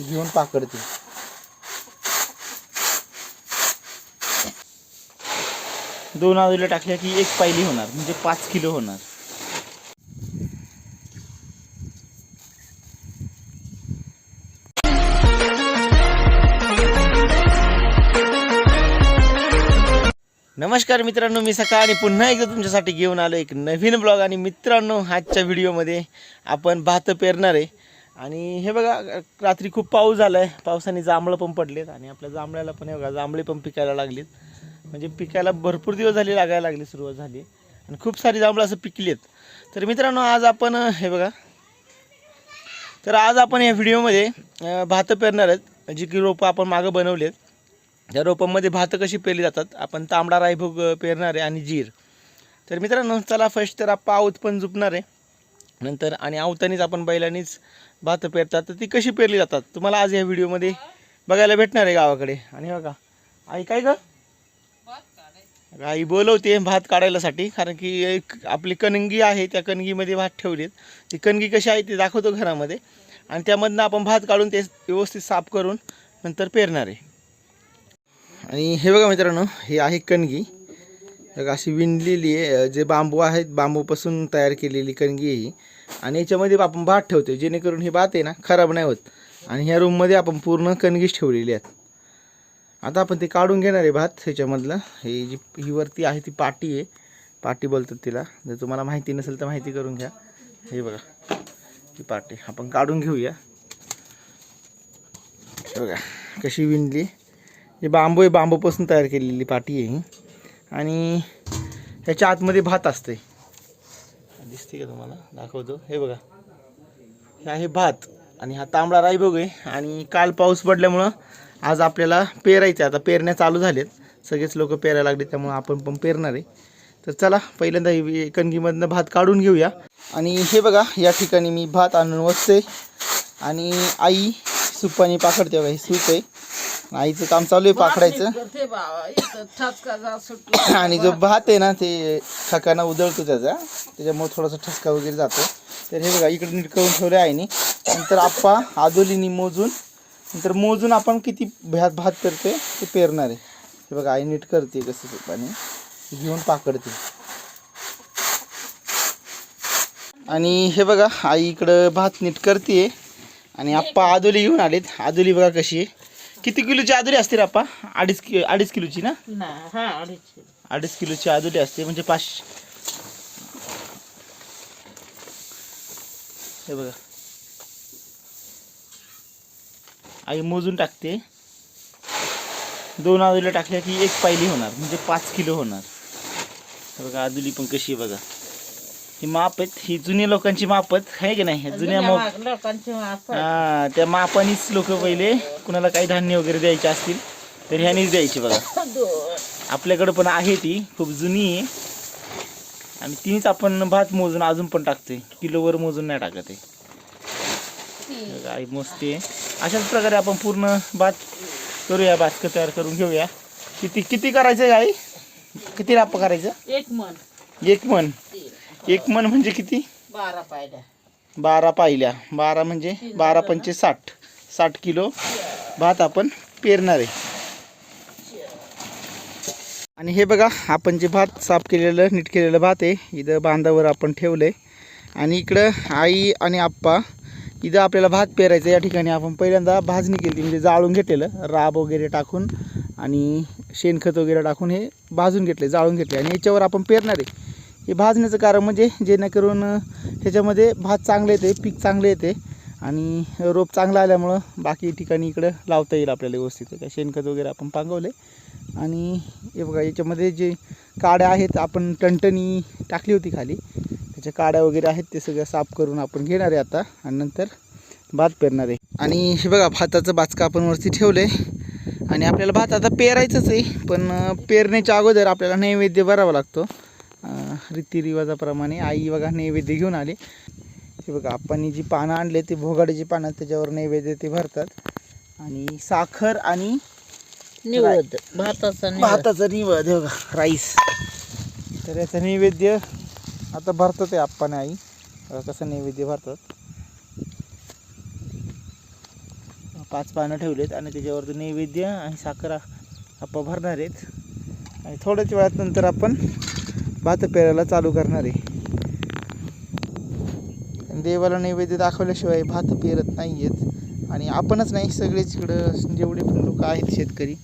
घेऊन पाकडते. दोन आजूला टाकल्या की एक पायली होणार म्हणजे पाच किलो होणार. नमस्कार मित्रांनो मी सकाळी पुन्हा एकदा तुमच्यासाठी घेऊन आलो एक नवीन ब्लॉग आणि मित्रांनो आजच्या व्हिडिओमध्ये आपण भात पेरणार आहे. आणि हे बघा रात्री खूप पाऊस झाला आहे पावसाने जांभळं पण पडलेत आणि आपल्या जांभळ्याला पण हे बघा जांभळे पण पिकायला लागलीत. म्हणजे पिकायला भरपूर दिवस झाले लागायला लागली सुरुवात झाली. आणि खूप सारी जांभळं असं पिकलीत. तर मित्रांनो आज आपण हे बघा. तर आज आपण या व्हिडिओमध्ये भात भातं पेरणार आहेत. जी की रोपं आपण मागं बनवलेत. त्या रोपांमध्ये भातं कशी पेरली जातात? आपण तांबडा रायभोग पेरणार आहे आणि जीर. तर मित्रांनो चला फर्स्ट तर आपण पण झुपणार आहे. नंतर आणि आवतानीच आपण बैलांनीच भात पेरतात. तर ती कशी पेरली जातात? तुम्हाला आज या व्हिडिओमध्ये बघायला भेटणार आहे गावाकडे. आणि बघा आई काय ग? आई बोलवते भात काढायलासाठी कारण की एक आपली कणगी आहे त्या कणगीमध्ये भात ठेवलीत. ती कणगी कशी आहे ती दाखवतो घरामध्ये. आणि त्यामधनं आपण भात काढून ते व्यवस्थित साफ करून नंतर पेरणार आहे. आणि हे बघा मित्रांनो हे आहे कणगी. एक अशी विणलेली आहे जे बांबू आहेत बांबूपासून तयार केलेली कणगी ही. आणि याच्यामध्ये आपण भात ठेवतो जेणेकरून हे भात आहे ना खराब नाही होत. आणि ह्या रूममध्ये आपण पूर्ण कणगीच ठेवलेली आहेत. आता आपण ते काढून घेणार आहे भात ह्याच्यामधलं. हे जी ही वरती आहे ती पाटी आहे. पाटी बोलतात तिला. जर तुम्हाला माहिती नसेल तर माहिती करून घ्या. हे बघा ती पाटी. आपण काढून घेऊया. बघा कशी विणली. ही बांबू आहे बांबूपासून तयार केलेली पाटी आहे ही. आणि ह्याच्या आतमध्ये भात असते दिसते का तुम्हाला? दाखवतो. हे बघा. हे आहे भात आणि हा तांबडा राई आहे आणि काल पाऊस पडल्यामुळं आज आपल्याला पेरायचं आहे. आता पेरण्या चालू झाल्यात सगळेच लोक पेरायला लागले त्यामुळं आपण पण पेरणार आहे तर चला पहिल्यांदा ही कणगीमधनं भात काढून घेऊया. आणि हे बघा या ठिकाणी मी भात आणून वसते आणि आई सुपानी पाकडते बघा ही सूप आहे आईचं काम चालू आहे पाकडायचं करते बाबा इथं ठसका जा सुटला आणि जो भात आहे ना ते ठकाना उधळतो त्याचा. त्याच्यामुळे थोडासा ठसका वगैरे जातो. तर हे बघा इकडे नीट करून ठेवले आहे नंतर आप्पा आदोलीनी मोजून. नंतर मोजून आपण किती भात भात करते ते पेरणार आहे. हे बघा आई नीट करते कसं ते पाणी. घेऊन पाकडते. आणि हे बघा आई इकडं भात नीट करते आणि आप्पा आदोली घेऊन आलेत. आदोली बघा कशी आहे. किती किलोची आदोली असते रे आप्पा? अडीच कि अडीच किलोची ना? हा अडीच किलोची आदुली असते म्हणजे पाचशे हे बघा. आई मोजून टाकते. दोन आदुल्या टाकल्या की एक पायली होणार म्हणजे पाच किलो होणार. हे बघा आदुली पण कशी आहे बघा. ही माप आहेत ही जुन्या लोकांची माप आहेत आहे की नाही? जुन्या माप माग- लोकांची माप आहे. हा त्या मापानीच लोक पहिले. कुणाला काही धान्य वगैरे द्यायचे असतील तर ह्यानीच द्यायचे बघा. आपल्याकडे पण आहे ती खूप जुनी आहे. आणि तीच आपण भात मोजून अजून पण टाकते. किलोवर मोजून नाही टाकत आहे. गाई मोजते अशाच प्रकारे आपण पूर्ण भात करूया बाचकं तयार करून घेऊया. किती किती करायचं गाई किती राप करायचं? एक मन. एक मन. एक मन म्हणजे किती? बारा पायऱ्या बारा पाहिल्या बारा म्हणजे बारा पंचे साठ. साठ किलो भात आपण पेरणार आहे. आणि हे बघा आपण जे भात साफ केलेलं नीट केलेलं भात आहे इथं बांधावर आपण ठेवलं आहे आणि इकडं आई आणि आप्पा इथं आपल्याला भात पेरायचं या ठिकाणी आपण पहिल्यांदा भाजणी केली म्हणजे जाळून घेतलेलं राब वगैरे टाकून आणि शेणखत वगैरे टाकून हे भाजून घेतले जाळून घेतले आणि याच्यावर आपण पेरणार आहे. हे भाजण्याचं कारण म्हणजे जेणेकरून ह्याच्यामध्ये भात चांगले येते पीक चांगलं येते आणि रोप चांगलं आल्यामुळं बाकी ठिकाणी इकडं लावता येईल आपल्याला व्यवस्थित. काय शेणखत वगैरे आपण पांगवले आणि हे बघा याच्यामध्ये जे काड्या आहेत आपण टणटणी टाकली होती खाली. त्याच्या काड्या वगैरे आहेत ते सगळं साफ करून आपण घेणार आहे आता आणि नंतर भात पेरणार आहे. आणि हे बघा भाताचं बाचका आपण वरती ठेवलं आहे आणि आपल्याला भात आता पेरायचंच आहे पण पेरण्याच्या अगोदर आपल्याला नैवेद्य भरावा लागतो. रीतिरिवाजाप्रमाणे आई बघा नैवेद्य घेऊन आले. हे बघा आपण जी पानं आणले ते भोगाडीची पानं त्याच्यावर नैवेद्य ते भरतात. आणि साखर आणि निवड भाताचा भाताचं निवद हे बघा राईस. तर याचं नैवेद्य आता भरतात आहे आप्पाने आई. कसं नैवेद्य भरतात. पाच पानं ठेवलेत आणि त्याच्यावरती नैवेद्य आणि साखर आप्पा भरणार आहेत. आणि थोड्याच वेळात नंतर आपण भात पेरायला चालू करणार. आहे आणि देवाला नैवेद्य दाखवल्याशिवाय भात पेरत नाही आहेत आणि आपणच नाही सगळेच इकडं जेवढे पण लोक आहेत शेतकरी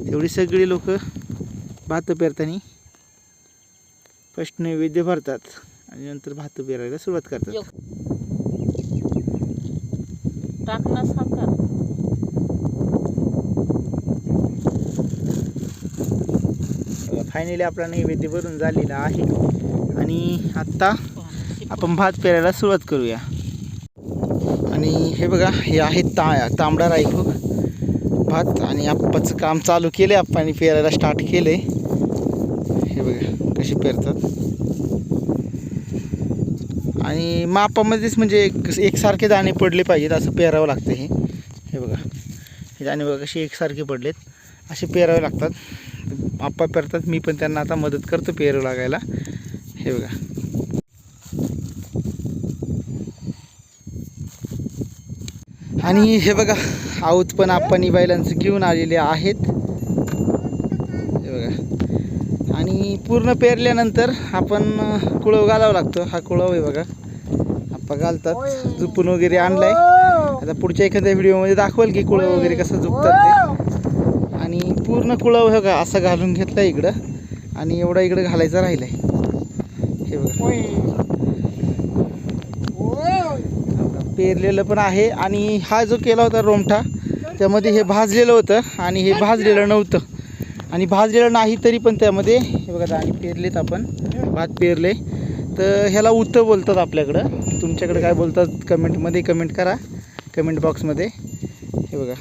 तेवढी सगळी लोक भात पेरताना फर्स्ट नैवेद्य भरतात आणि नंतर भात पेरायला सुरुवात करतात एक. टाक ना साखर फायनली आपला नैवेद्य भरून झालेला आहे. आणि आत्ता आपण भात पेरायला सुरुवात करूया. आणि हे बघा हे आहे ता तांबडा रायखोक. भात आणि आप्पाचं काम चालू केलं आहे आप्पाने पेरायला स्टार्ट केलं आहे हे बघा कशी पेरतात. आणि मापामध्येच म्हणजे एकसारखे दाणे पडले पाहिजेत असं पेरावं लागतं हे. हे बघा हे दाणे बघा कसे एकसारखे पडलेत. असे पेरावे लागतात. आप्पा पेरतात मी पण त्यांना आता मदत करतो पेरू लागायला. हे बघा. आणि हे बघा आऊत पण आपण बैलांचं घेऊन आलेले आहेत. हे बघा. आणि पूर्ण पेरल्यानंतर आपण कुळव घालावं लागतो. हा कुळव आहे बघा. आप्पा घालतात. झुपून वगैरे आणलाय. आता पुढच्या एखाद्या व्हिडिओमध्ये दाखवेल की कुळव वगैरे कसं झुपतात ते. पूर्ण कुळव हे बघा असं घालून घेतलं इकडं. आणि एवढा इकडं घालायचा राहिलाय. हे बघा. पेरलेलं पण आहे. आणि हा जो केला होता रोमठा त्यामध्ये हे भाजलेलं होतं आणि हे भाजलेलं नव्हतं. आणि भाजलेलं नाही तरी पण त्यामध्ये हे बघा आणि पेरलेत आपण. भात पेरले. तर ह्याला उत्तं बोलतात आपल्याकडं. तुमच्याकडे काय बोलतात कमेंटमध्ये कमेंट करा. कमेंट बॉक्समध्ये. हे बघा.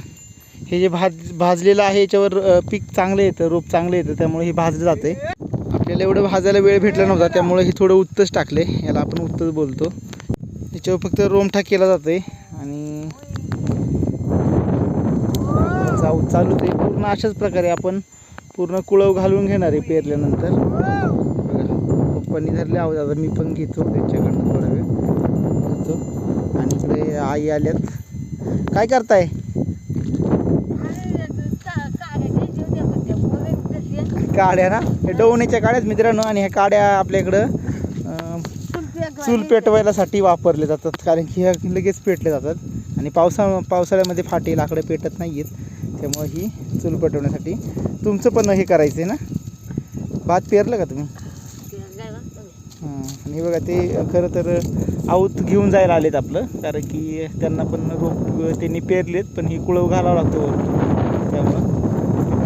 हे जे भाज भाजलेलं आहे याच्यावर पीक चांगलं येतं रोप चांगलं येतं त्यामुळे हे भाजलं जाते आपल्याला एवढं भाजायला वेळ भेटला नव्हता त्यामुळे हे थोडं उत्तच टाकले. याला आपण उत्तच बोलतो. याच्यावर फक्त रोमठा केला आहे आणि चालू चालू ते पूर्ण अशाच प्रकारे आपण पूर्ण कुळव घालून घेणार आहे पेरल्यानंतर. बघा पप्पांनी धरले आहोत आता मी पण घेतो त्यांच्याकडनं थोडा वेळ. घेतो आणि इकडे आई आल्यात. काय करताय? काड्या ना? हे डवणीच्या काड्याच मित्रांनो आणि ह्या काड्या आपल्याकडं चूल पेटवायलासाठी वापरले जातात. कारण की ह्या लगेच पेटले जातात. आणि पावसा पावसाळ्यामध्ये फाटे लाकडं पेटत नाही आहेत त्यामुळे ही चूल पेटवण्यासाठी तुमचं पण हे करायचं आहे ना? भात पेरलं का तुम्ही? हां आणि बघा ते खरं तर आऊत घेऊन जायला आलेत आपलं. कारण की त्यांना पण रोप त्यांनी पेरलेत पण ही कुळव घालावं लागतो त्यामुळं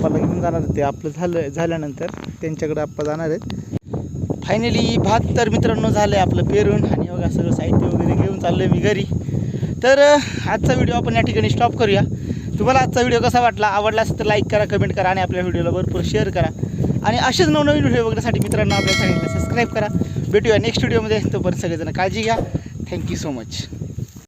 आप्पाला घेऊन जाणार ते आपलं झालं झाल्यानंतर त्यांच्याकडे आप्पा जाणार आहेत. फायनली भात तर मित्रांनो झालं आहे आपलं पेरून. आणि बघा सगळं साहित्य वगैरे घेऊन चाललो आहे मी घरी. तर आजचा व्हिडिओ आपण या ठिकाणी स्टॉप करूया. तुम्हाला आजचा व्हिडिओ कसा वाटला? आवडला असेल तर लाईक करा कमेंट करा आणि आपल्या व्हिडिओला भरपूर शेअर करा. आणि असेच नवनवीन व्हिडिओ बघण्यासाठी मित्रांनो आपल्या चॅनलला सबस्क्राईब करा. भेटूया नेक्स्ट व्हिडिओमध्ये तोपर्यंत सगळेजण काळजी घ्या. Thank you so much